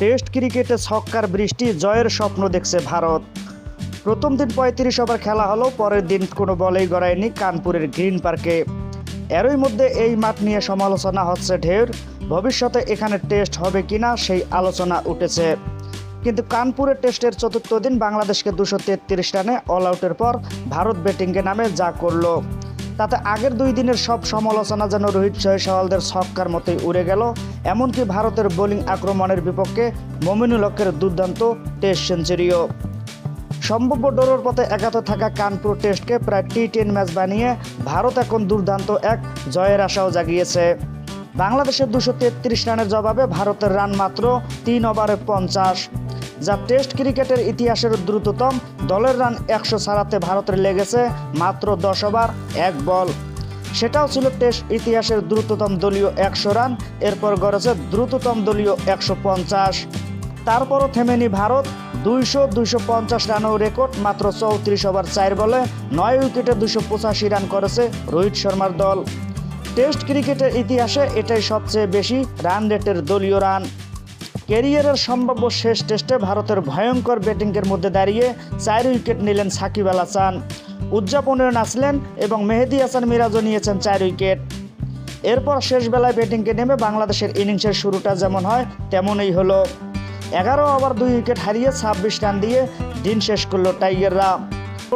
Test ক্রিকেটে ছক্কার বৃষ্টি, জয়ের স্বপ্ন দেখছে ভারত। প্রথম দিন পঁয়ত্রিশ ওভার খেলা হলো, পরের দিন কোনো বলেই গড়ায়নি কানপুরের গ্রিন পার্কে। এরই মধ্যে এই মাঠ নিয়ে সমালোচনা হচ্ছে ঢের। ভবিষ্যতে এখানে টেস্ট হবে কিনা সেই আলোচনা উঠেছে। কিন্তু কানপুরের টেস্টের চতুর্থ দিন বাংলাদেশকে দুশো তেত্রিশ রানে অল আউটের পর ভারত ব্যাটিংয়ে নামে যা করল। তাতে আগের দুই দিনের সব সমালোচনা যেন রোহিত জয়সওয়ালদের ছক্কার মতোই উড়ে গেল। এমনকি ভারতের বোলিং আক্রমণের বিপক্ষে মমিনুল দুর্দান্ত টেস্ট সেঞ্চুরিও। সম্ভাব্য ডোরোর পথে একাতে থাকা কানপুর টেস্টকে প্রায় টি টেন ম্যাচ বানিয়ে ভারত এখন দুর্দান্ত এক জয়ের আশাও জাগিয়েছে। বাংলাদেশের দুশো রানের জবাবে ভারতের রান মাত্র তিন ওভারে পঞ্চাশ। যা টেস্ট ক্রিকেটের ইতিহাসের দ্রুততম, দলের রান একশো ছাড়াতে ভারতের লেগেছে মাত্র দশ ওভার, এক বল। সেটাও ছিল টেস্ট ইতিহাসের দ্রুততম দলীয় একশো রান, এরপর গড়েছে দ্রুততম দলীয় একশো পঞ্চাশ। তারপরও থেমেনি ভারত, দুইশো দুইশো পঞ্চাশ রানও রেকর্ড, মাত্র চৌত্রিশ ওভার চার বলে নয় উইকেটে দুশো পঁচাশি রান করেছে রোহিত শর্মার দল। টেস্ট ক্রিকেটের ইতিহাসে এটাই সবচেয়ে বেশি রান রেটের দলীয় রান। ক্যারিয়ারের সম্ভাব্য শেষ টেস্টে ভারতের ভয়ঙ্কর ব্যাটিংয়ের মধ্যে দাঁড়িয়ে চার উইকেট নিলেন সাকিব আল হাসান। উদযাপনের নাচলেন এবং মেহেদি হাসান মিরাজও নিয়েছেন চার উইকেট। এরপর শেষ বেলায় ব্যাটিংকে নেমে বাংলাদেশের ইনিংসের শুরুটা যেমন হয়, তেমনই হলো। এগারো ওভার দুই উইকেট হারিয়ে ছাব্বিশ রান দিয়ে দিন শেষ করল টাইগাররা।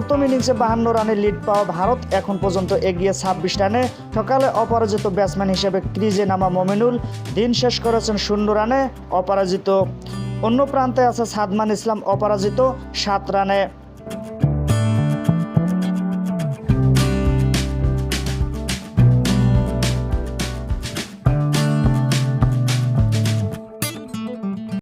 প্রথম ইনিংসে বাহান্ন রানে লিড পাওয়া ভারত এখন পর্যন্ত এগিয়ে ছাব্বিশ রানে। সকালে অপরাজিত ব্যাটসম্যান হিসেবে ক্রিজে নামা মমিনুল দিন শেষ করেছেন শূন্য রানে। অপরাজিত অন্য প্রান্তে আছে সাদমান ইসলাম, অপরাজিত সাত রানে।